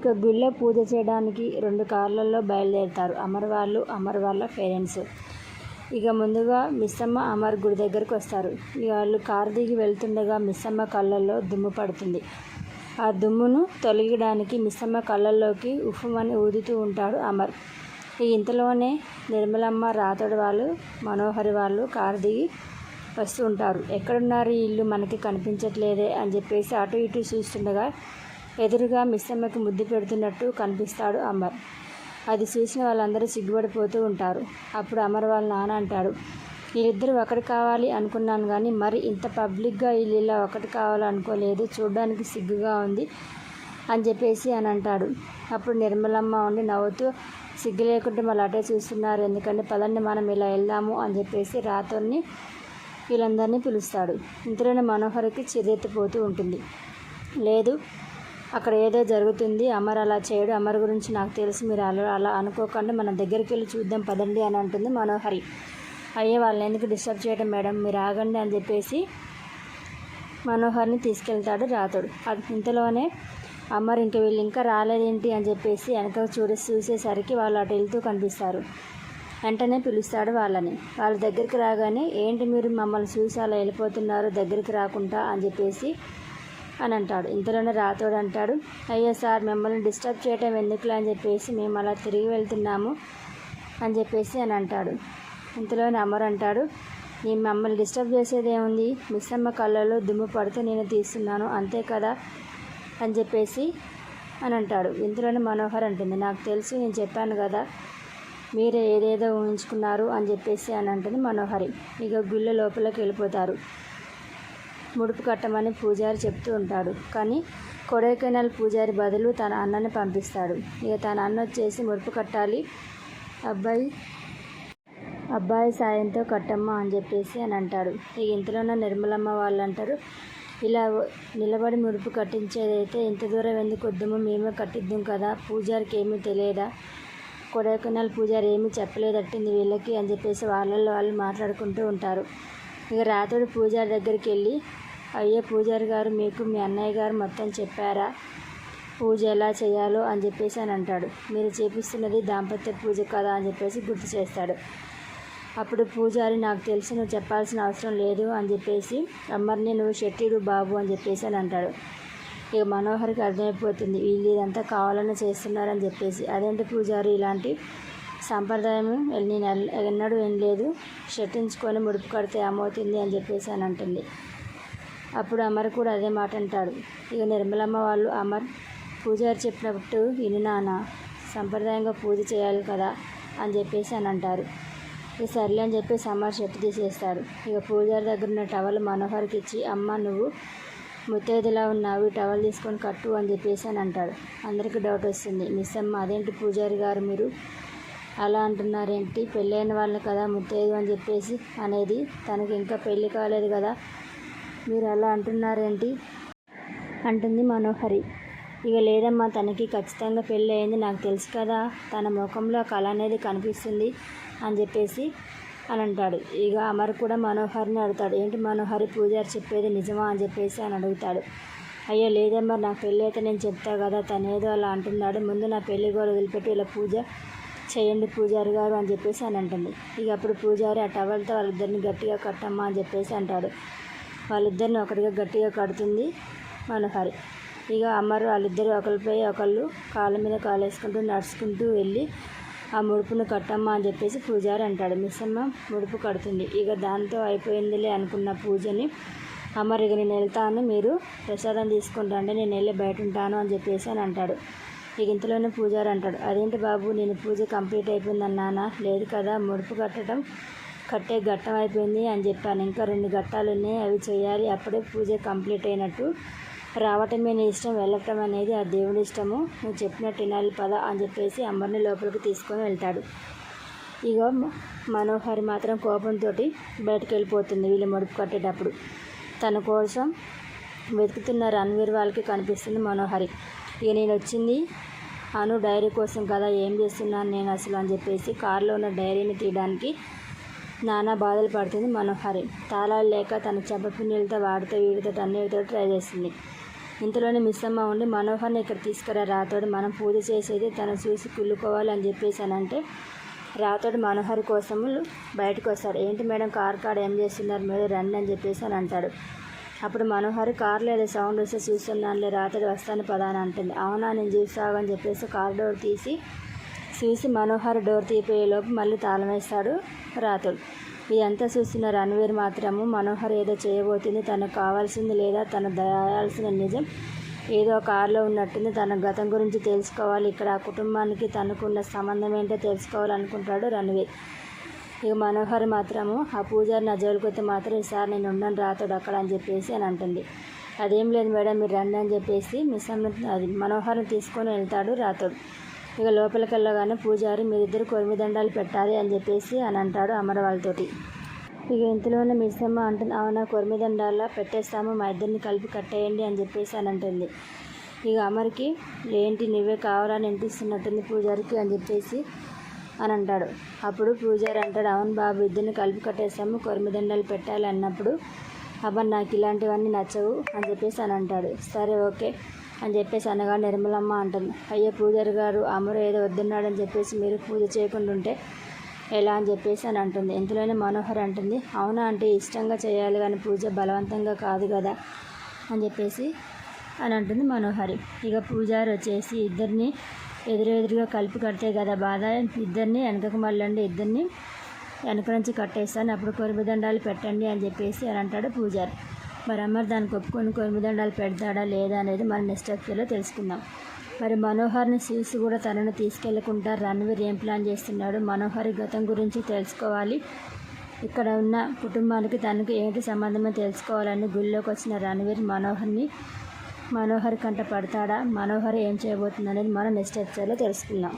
ఇక గుళ్ళో పూజ చేయడానికి రెండు కార్లలో బయలుదేరుతారు. అమర్ వాళ్ళు అమర్ వాళ్ళ పేరెంట్స్. ఇక ముందుగా మిస్సమ్మ అమర్ గుడి దగ్గరికి వస్తారు. ఇక వాళ్ళు కారు దిగి వెళ్తుండగా మిస్సమ్మ కళ్ళల్లో దుమ్ము పడుతుంది. ఆ దుమ్మును తొలగడానికి మిస్సమ్మ కళ్ళల్లోకి ఉఫుమని ఊదుతూ ఉంటాడు అమర్. ఈ ఇంతలోనే నిర్మలమ్మ రాతడి వాళ్ళు మనోహరి వాళ్ళు కారు దిగి వస్తూ ఉంటారు. ఎక్కడున్నారు ఈ ఇల్లు? మనకి కనిపించట్లేదే అని చెప్పేసి అటు ఇటు చూస్తుండగా ఎదురుగా మిస్సమ్మకి ముద్దు పెడుతున్నట్టు కనిపిస్తాడు అమర్. అది చూసిన వాళ్ళందరూ సిగ్గుపడిపోతూ ఉంటారు. అప్పుడు అమర్ వాళ్ళ నాన్న అంటాడు వీళ్ళిద్దరూ ఒకటి కావాలి అనుకున్నాను కానీ మరి ఇంత పబ్లిక్గా వీళ్ళు ఇలా ఒకటి కావాలనుకోలేదు చూడడానికి సిగ్గుగా ఉంది అని చెప్పేసి అని అంటాడు. అప్పుడు నిర్మలమ్మ ఉండి నవ్వుతూ సిగ్గు లేకుంటే మళ్ళీ అటే చూస్తున్నారు ఎందుకంటే పదండి మనం ఇలా వెళ్దాము అని చెప్పేసి రాతోని వీళ్ళందరినీ పిలుస్తాడు. ఇంతలోనే మనోహర్కి చిరెత్తిపోతూ ఉంటుంది. లేదు అక్కడ ఏదో జరుగుతుంది. అమర్ అలా చేయడు. అమర్ గురించి నాకు తెలుసు. మీరు అలా అలా అనుకోకుండా. మన దగ్గరికి వెళ్ళి చూద్దాం పదండి అని అంటుంది మనోహరి. అయ్యే వాళ్ళని ఎందుకు డిస్టర్బ్ చేయడం మేడం? మీరు ఆగండి అని చెప్పేసి మనోహర్ని తీసుకెళ్తాడు రాతుడు అది ఇంతలోనే అమర్ ఇంక వీళ్ళు ఇంకా రాలేదేంటి అని చెప్పేసి వెనక చూడ చూసేసరికి వాళ్ళు అటు వెళ్తూ కనిపిస్తారు. వెంటనే పిలుస్తాడు వాళ్ళని. వాళ్ళ దగ్గరికి రాగానే ఏంటి మీరు మమ్మల్ని చూసి అలా వెళ్ళిపోతున్నారు? దగ్గరికి రాకుండా అని చెప్పేసి అని అంటాడు ఇంతలోనే రాతోడు అంటాడు అయ్యో సార్ మిమ్మల్ని డిస్టర్బ్ చేయటం ఎందుకులే అని చెప్పేసి మేము అలా తిరిగి వెళ్తున్నాము అని చెప్పేసి అని అంటాడు. ఇంతలోనే అమర్ అంటాడు నేను మమ్మల్ని డిస్టర్బ్ చేసేది ఏముంది? కళ్ళలో దుమ్ము పడితే నేను తీస్తున్నాను అంతే కదా అని చెప్పేసి అని అంటాడు. ఇంతలోనే మనోహర్ అంటుంది నాకు తెలుసు నేను చెప్పాను కదా మీరే ఏదేదో ఊహించుకున్నారు అని చెప్పేసి అని అంటుంది మనోహరి. ఇక గుళ్ళ లోపలికి వెళ్ళిపోతారు. ముడుపు కట్టమని పూజారి చెప్తూ ఉంటాడు. కానీ కొడైకెనాల్ పూజారి బదులు తన అన్నని పంపిస్తాడు. ఇక తన అన్న వచ్చేసి ముడుపు కట్టాలి. అబ్బాయి అబ్బాయి సాయంతో కట్టమ్మ అని చెప్పేసి అని అంటాడు. ఇక ఇంతలోనే నిర్మలమ్మ వాళ్ళు అంటారు ఇలా నిలబడి ముడుపు కట్టించేదైతే ఇంత దూరం ఎందుకు వద్దామో? మేమే కట్టిద్దాం కదా. పూజారికి ఏమీ తెలియదా? కొడైకెనాల్ పూజారి ఏమీ చెప్పలేదట్టింది వీళ్ళకి అని చెప్పేసి వాళ్ళల్లో వాళ్ళు మాట్లాడుకుంటూ ఉంటారు. ఇక రాత్రుడు పూజారి దగ్గరికి వెళ్ళి అయ్యే పూజారి గారు మీకు మీ అన్నయ్య గారు మొత్తం చెప్పారా? పూజ ఎలా చేయాలో? అని చెప్పేసి అని అంటాడు. మీరు చేపిస్తున్నది దాంపత్య పూజ కదా అని చెప్పేసి గుర్తు చేస్తాడు. అప్పుడు పూజారి నాకు తెలిసి నువ్వు చెప్పాల్సిన అవసరం లేదు అని చెప్పేసి అమ్మర్ని నువ్వు షెట్టిడు బాబు అని చెప్పేసి అని అంటాడు. ఇక మనోహర్కి అర్థమైపోతుంది వీళ్ళు ఇదంతా కావాలని చేస్తున్నారని చెప్పేసి. అదేంటి పూజారి ఇలాంటి సాంప్రదాయం నేను ఎల్- ఎన్నడూ ఏం లేదు. షట్టించుకొని ముడుపు కడితే ఏమవుతుంది అని చెప్పేసి అని అంటుంది. అప్పుడు అమర్ కూడా అదే మాట అంటాడు. ఇక నిర్మలమ్మ వాళ్ళు అమర్ పూజారి చెప్పినట్టు విని నాన్న సంప్రదాయంగా పూజ చేయాలి కదా అని చెప్పేసి అని అంటారు. ఇక సర్లే అని చెప్పేసి అమర్ షర్ట్ తీసేస్తాడు. ఇక పూజారి దగ్గర ఉన్న టవల్ మనోహర్కి ఇచ్చి అమ్మ నువ్వు ముత్తైదులా ఉన్నావు ఈ టవల్ తీసుకొని కట్టు అని చెప్పేసి అని అంటాడు. అందరికీ డౌట్ వస్తుంది. మిస్ అమ్మ అదేంటి పూజారి గారు మీరు అలా అంటున్నారేంటి? పెళ్ళైన వాళ్ళని కదా ముత్తైదు అని చెప్పేసి అనేది తనకి ఇంకా పెళ్ళి కాలేదు కదా. మీరు అలా అంటున్నారేంటి? అంటుంది మనోహరి. ఇక లేదమ్మా తనకి ఖచ్చితంగా పెళ్ళి అయింది నాకు తెలుసు కదా. తన ముఖంలో కళ అనేది కనిపిస్తుంది అని చెప్పేసి అని అంటాడు. ఇక అమర్ కూడా మనోహర్ని అడుగుతాడు. ఏంటి మనోహరి పూజారి చెప్పేది నిజమా అని చెప్పేసి అని అడుగుతాడు. అయ్యో లేదమ్మా నాకు పెళ్ళి అయితే నేను చెప్తా కదా. తనేదో అలా అంటున్నాడు. ముందు నా పెళ్ళి కూడా వదిలిపెట్టి. ఇలా పూజ చేయండి పూజారి గారు అని చెప్పేసి అని అంటుంది. ఇక అప్పుడు పూజారి ఆ టవల్తో వాళ్ళిద్దరిని గట్టిగా కట్టమ్మా అని చెప్పేసి అంటాడు. వాళ్ళిద్దరిని ఒకటిగా గట్టిగా కడుతుంది మనోహరి. ఇక అమ్మరు వాళ్ళిద్దరు ఒకరిపై ఒకళ్ళు కాళ్ళ మీద కాలు వేసుకుంటూ నడుచుకుంటూ వెళ్ళి ఆ ముడుపును కట్టమ్మా అని చెప్పేసి పూజారి అంటాడు. మిస్సమ్మ ముడుపు కడుతుంది. ఇక దాంతో అయిపోయిందిలే అనుకున్న పూజని అమ్మరు ఇక నేను వెళ్తాను మీరు ప్రసాదం తీసుకుంటాంటే నేను వెళ్ళి బయట ఉంటాను అని చెప్పేసి అని అంటాడు. ఇక ఇంతలోనే పూజారి అంటాడు. అదేంటి బాబు నేను పూజ కంప్లీట్ అయిపోయింది అన్నానా లేదు కదా ముడుపు కట్టడం కట్టే ఘట్టం అయిపోయింది అని చెప్పాను. ఇంకా రెండు ఘట్టాలు ఉన్నాయి అవి చేయాలి. అప్పుడే పూజ కంప్లీట్ అయినట్టు రావటమే నీ ఇష్టం వెళ్ళటం అనేది ఆ దేవుడి ఇష్టము. నువ్వు చెప్పినట్టు వినాలి పద అని చెప్పేసి అమ్మని లోపలికి తీసుకొని వెళ్తాడు. ఇగో మనోహరి మాత్రం కోపంతో బయటకు వెళ్ళిపోతుంది వీళ్ళు ముడుపు కట్టేటప్పుడు. తన కోసం వెతుకుతున్న రణవీర్ వాళ్ళకి కనిపిస్తుంది మనోహరి. ఇక నేను వచ్చింది. అను డైరీ కోసం కదా ఏం చేస్తున్నాను నేను అసలు అని చెప్పేసి కారులో ఉన్న డైరీని తీయడానికి నానా బాధలు పడుతుంది మనోహరి. తాళాలు లేక తన చెంప వాడితో వీడితో అన్నిటితో ట్రై చేస్తుంది. ఇంతలోనే మిస్సమ్మ ఉండి మనోహర్ని ఇక్కడ తీసుకురా రాతోడు మనం పూజ చేసేది తను చూసి కుళ్ళుకోవాలి అని చెప్పేసి అని అంటే రాతోడు మనోహర్ కోసము బయటకు వస్తారు ఏంటి మేడం కార్ కాడ ఏం చేస్తున్నారు? మీరు రండి అని చెప్పేసి అని అంటాడు. అప్పుడు మనోహరి కార్లో ఏదో సౌండ్ వస్తే చూస్తున్నానులే రాత్రి వస్తాను పదా అని అంటుంది. అవునా నేను చూసావు అని చెప్పేసి కార్ డోర్ తీసి చూసి మనోహర్ డోర్ తీపేలోపు మళ్ళీ తాళం వేస్తాడు రాతుడు ఇదంతా చూస్తున్న రణవీర్ మాత్రము మనోహర్ ఏదో చేయబోతుంది తనకు కావాల్సింది లేదా తను దయాల్సిన నిజం ఏదో కారులో ఉన్నట్టుంది. తన గతం గురించి తెలుసుకోవాలి. ఇక్కడ ఆ కుటుంబానికి తనకున్న సంబంధం ఏంటో తెలుసుకోవాలనుకుంటాడు రణవీర్. ఇక మనోహర్ మాత్రము ఆ పూజారి నా జోలికొస్తే మాత్రం ఈసారి నేను ఉండను రాతాడు అక్కడ అని చెప్పేసి అని అంటుంది. అదేం లేదు మేడం మీరు రండి అని చెప్పేసి మిస్ అది మనోహర్ని తీసుకొని వెళ్తాడు రాతాడు. ఇక లోపలికి వెళ్ళగానే పూజారి మీరిద్దరు కొరిమిదండాలు పెట్టాలి అని చెప్పేసి అని అంటాడు అమరవాళ్ళతోటి ఇక ఇంతలోనే మిస్సమ్మ అంటుంది అవునా కొరిమిదండాల్లో పెట్టేస్తాము మా ఇద్దరిని కలిపి కట్టేయండి అని చెప్పేసి అని అంటుంది. ఇక అమర్కి ఏంటి నువ్వే కావాలని వినిపిస్తున్నట్టుంది పూజారికి? అని చెప్పేసి అని అంటాడు అప్పుడు పూజారి అంటాడు అవును బాబు ఇద్దరిని కలిపి కట్టేసాము కొరిమిదండలు పెట్టాలి అన్నప్పుడు అబ్బా నాకు ఇలాంటివన్నీ నచ్చవు అని చెప్పేసి అని అంటాడు. సరే ఓకే అని చెప్పేసి అనగా నిర్మలమ్మ అంటుంది. అయ్యో పూజారి గారు అమరు ఏదో వద్దున్నాడని చెప్పేసి మీరు పూజ చేయకుండా ఉంటే ఎలా? అని చెప్పేసి అని అంటుంది. ఇంతలోనే మనోహర్ అంటుంది. అవునా అంటే ఇష్టంగా చేయాలి కానీ పూజ బలవంతంగా కాదు కదా అని చెప్పేసి అని అంటుంది మనోహరి. ఇక పూజారి వచ్చేసి ఇద్దరిని ఎదురెదురుగా కలిపి కడితే కదా బాధ. ఇద్దరిని వెనకకు మళ్ళండి ఇద్దరిని వెనక నుంచి కట్టేస్తాను. అప్పుడు కొరిమిదండాలు పెట్టండి అని చెప్పేసి అని అంటాడు పూజారి. మరి అమ్మర్ దానికి ఒప్పుకొని కొరిమిదండాలు పెడతాడా లేదా అనేది మన నెక్స్ట్ ఎపిసోడ్లో తెలుసుకుందాం. మరి మనోహర్ని చూసి కూడా తనను తీసుకెళ్ళకుండా రణవీర్ ఏం ప్లాన్ చేస్తున్నాడు? మనోహరి గతం గురించి తెలుసుకోవాలి. ఇక్కడ ఉన్న కుటుంబానికి తనకు ఏంటి సంబంధమో తెలుసుకోవాలని గుళ్ళోకి వచ్చిన రణవీర్ మనోహర్ని మనోహర్ కంట పడతాడా? మనోహర్ ఏం చేయబోతుంది అనేది మనం నెక్స్ట్ ఎపిసోడ్లో తెలుసుకుందాం.